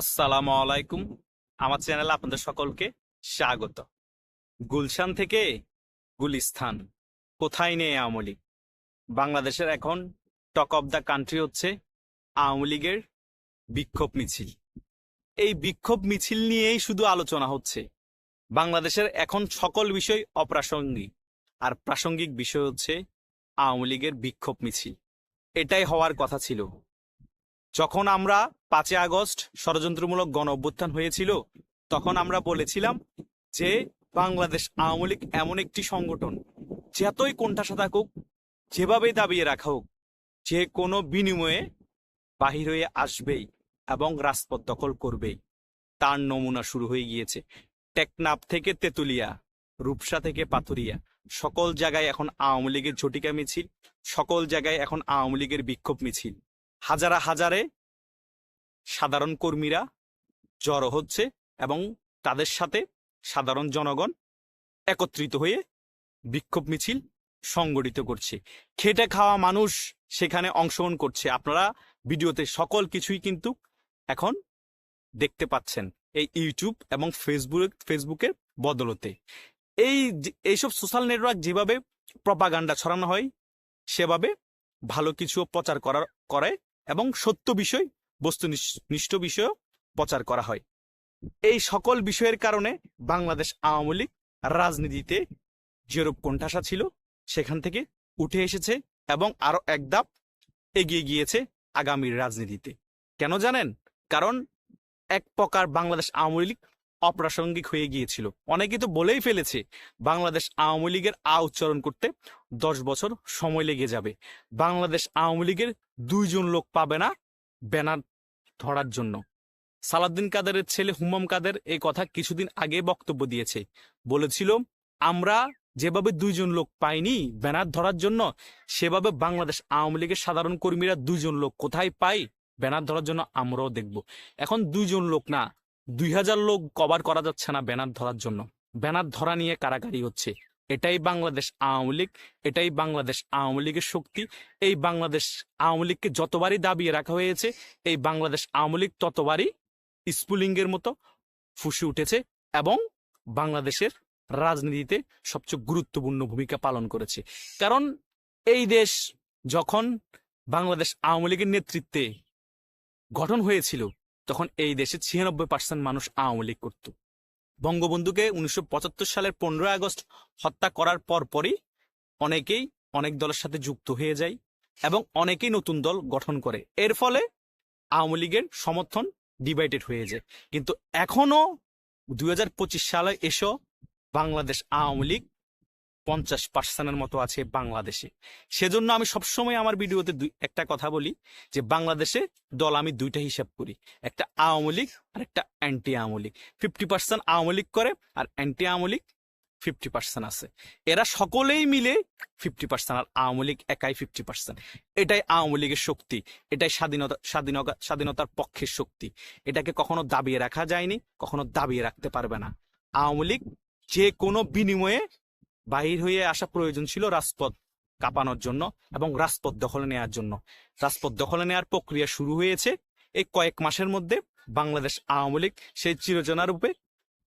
আসসালামু আলাইকুম। আমার চ্যানেলে আপনাদের সকলকে স্বাগত। গুলশান থেকে গুলিস্তান, কোথায় নেই আওয়ামী লীগ? বাংলাদেশের এখন টক অব দ্য কান্ট্রি হচ্ছে আওয়ামী লীগের বিক্ষোভ মিছিল। এই বিক্ষোভ মিছিল নিয়েই শুধু আলোচনা হচ্ছে। বাংলাদেশের এখন সকল বিষয় অপ্রাসঙ্গিক, আর প্রাসঙ্গিক বিষয় হচ্ছে আওয়ামী লীগের বিক্ষোভ মিছিল। এটাই হওয়ার কথা ছিল। যখন আমরা পাঁচই আগস্ট ষড়যন্ত্রমূলক গণ অভ্যুত্থান হয়েছিল, তখন আমরা বলেছিলাম যে বাংলাদেশ আওয়ামী লীগ এমন একটি সংগঠন যতই কোণঠাসা থাকুক, যেভাবেই দাবিয়ে রাখা হোক, যে কোনো বিনিময়ে বাহির হয়ে আসবেই এবং রাজপথ দখল করবেই। তার নমুনা শুরু হয়ে গিয়েছে। টেকনাফ থেকে তেতুলিয়া, রূপসা থেকে পাথুরিয়া। সকল জায়গায় এখন আওয়ামী লীগের ঝটিকা মিছিল, সকল জায়গায় এখন আওয়ামী লীগের বিক্ষোভ মিছিল। হাজারা হাজারে সাধারণ কর্মীরা জড়ো হচ্ছে এবং তাদের সাথে সাধারণ জনগণ একত্রিত হয়ে বিক্ষোভ মিছিল সংগঠিত করছে। খেটে খাওয়া মানুষ সেখানে অংশগ্রহণ করছে। আপনারা ভিডিওতে সকল কিছুই কিন্তু এখন দেখতে পাচ্ছেন এই ইউটিউব এবং ফেসবুক, ফেসবুকের বদলতে। এই এইসব সোশ্যাল নেটওয়ার্ক যেভাবে প্রপাগান্ডা ছড়ানো হয়, সেভাবে ভালো কিছু প্রচার করার, করে এবং সত্য বিষয় বস্তুনিষ্ঠ বিষয় প্রচার করা হয়। এই সকল বিষয়ের কারণে বাংলাদেশ আওয়ামী লীগ রাজনীতিতে যেরূপ কণ্ঠাসা ছিল, সেখান থেকে উঠে এসেছে এবং আরও এক ধাপ এগিয়ে গিয়েছে আগামীর রাজনীতিতে। কেন জানেন? কারণ এক প্রকার বাংলাদেশ আওয়ামী লীগ অপ্রাসঙ্গিক হয়ে গিয়েছিল। অনেকে তো বলেই ফেলেছে, বাংলাদেশ আওয়ামী লীগের আ উচ্চারণ করতে দশ বছর সময় লেগে যাবে। বাংলাদেশ আওয়ামী লীগের দুইজন লোক পাবে না ব্যানার ধরার জন্য। সালাদ্দিন কাদেরের ছেলে হুমাম কাদের এই কথা কিছুদিন আগে বক্তব্য দিয়েছে। বলেছিল, আমরা যেভাবে দুইজন লোক পাইনি ব্যানার ধরার জন্য, সেভাবে বাংলাদেশ আওয়ামী লীগের সাধারণ কর্মীরা দুইজন লোক কোথায় পাই ব্যানার ধরার জন্য আমরাও দেখব। এখন দুইজন লোক না দুই হাজার লোক কভার করা যাচ্ছে না ব্যানার ধরার জন্য। ব্যানার ধরা নিয়ে কারাকারি হচ্ছে। এটাই বাংলাদেশ আওয়ামী লীগ, এটাই বাংলাদেশ আওয়ামী লীগের শক্তি, এই বাংলাদেশ আওয়ামী লীগকে যতবারই দাবিয়ে রাখা হয়েছে, এই বাংলাদেশ আওয়ামী লীগ ততবারই স্পুলিঙ্গের মতো ফুসে উঠেছে এবং বাংলাদেশের রাজনীতিতে সবচেয়ে গুরুত্বপূর্ণ ভূমিকা পালন করেছে। কারণ এই দেশ যখন বাংলাদেশ আওয়ামী লীগের নেতৃত্বে গঠন হয়েছিল তখন এই দেশে ছিয়ানব্বই পার্সেন্ট মানুষ আওয়ামী লীগ করত। বঙ্গবন্ধুকে উনিশশো পঁচাত্তর সালের পনেরোই আগস্ট হত্যা করার পরপরই অনেকেই অনেক দলের সাথে যুক্ত হয়ে যায় এবং অনেকেই নতুন দল গঠন করে। এর ফলে আওয়ামী লীগের সমর্থন ডিভাইডেড হয়ে যায়। কিন্তু এখনও দু হাজার পঁচিশ সালে এসো বাংলাদেশ আওয়ামী লীগ পঞ্চাশ পার্সেন্টের মতো আছে বাংলাদেশে। সেজন্য আমি সবসময় আমার ভিডিওতে দুই, একটা কথা বলি যে বাংলাদেশে দল আমি দুইটা হিসাব করি, একটা আওয়ামী লীগ আর একটা anti Awami League. Fifty percent Awami League করে আর anti Awami League fifty percent আছে। এরা সকলেই মিলে ফিফটি পার্সেন্ট আর আওয়ামী লীগ একাই ফিফটি পার্সেন্ট এটাই আওয়ামী লীগের শক্তি, এটাই স্বাধীনতা স্বাধীনতা, স্বাধীনতার পক্ষের শক্তি। এটাকে কখনো দাবিয়ে রাখা যায়নি, কখনো দাবিয়ে রাখতে পারবে না। আওয়ামী লীগ যে কোনো বিনিময়ে বাহির হয়ে আসা প্রয়োজন ছিল রাজপথ কাঁপানোর জন্য এবং রাজপথ দখলে নেওয়ার জন্য। রাজপথ দখলে নেওয়ার প্রক্রিয়া শুরু হয়েছে এই কয়েক মাসের মধ্যে বাংলাদেশ আওয়ামী লীগ সেই চিরচেনা রূপে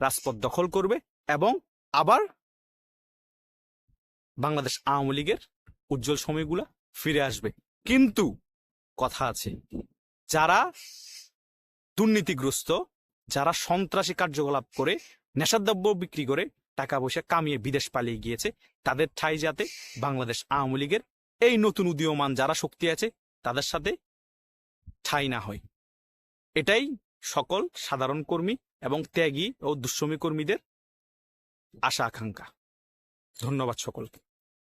রাজপথ দখল করবে এবং আবার বাংলাদেশ আওয়ামী লীগের উজ্জ্বল সময়গুলা ফিরে আসবে। কিন্তু কথা আছে, যারা দুর্নীতিগ্রস্ত, যারা সন্ত্রাসী কার্যকলাপ করে, নেশাদ্রব্য বিক্রি করে টাকা পয়সা কামিয়ে বিদেশ পালিয়ে গিয়েছে। তাদের ঠাই যাতে বাংলাদেশ আওয়ামী লীগের এই নতুন উদীয়মান যারা শক্তি আছে, তাদের সাথে ঠাই না হয়। এটাই সকল সাধারণ কর্মী এবং ত্যাগী ও দুঃশ্রমী কর্মীদের আশা আকাঙ্ক্ষা ধন্যবাদ সকলকে।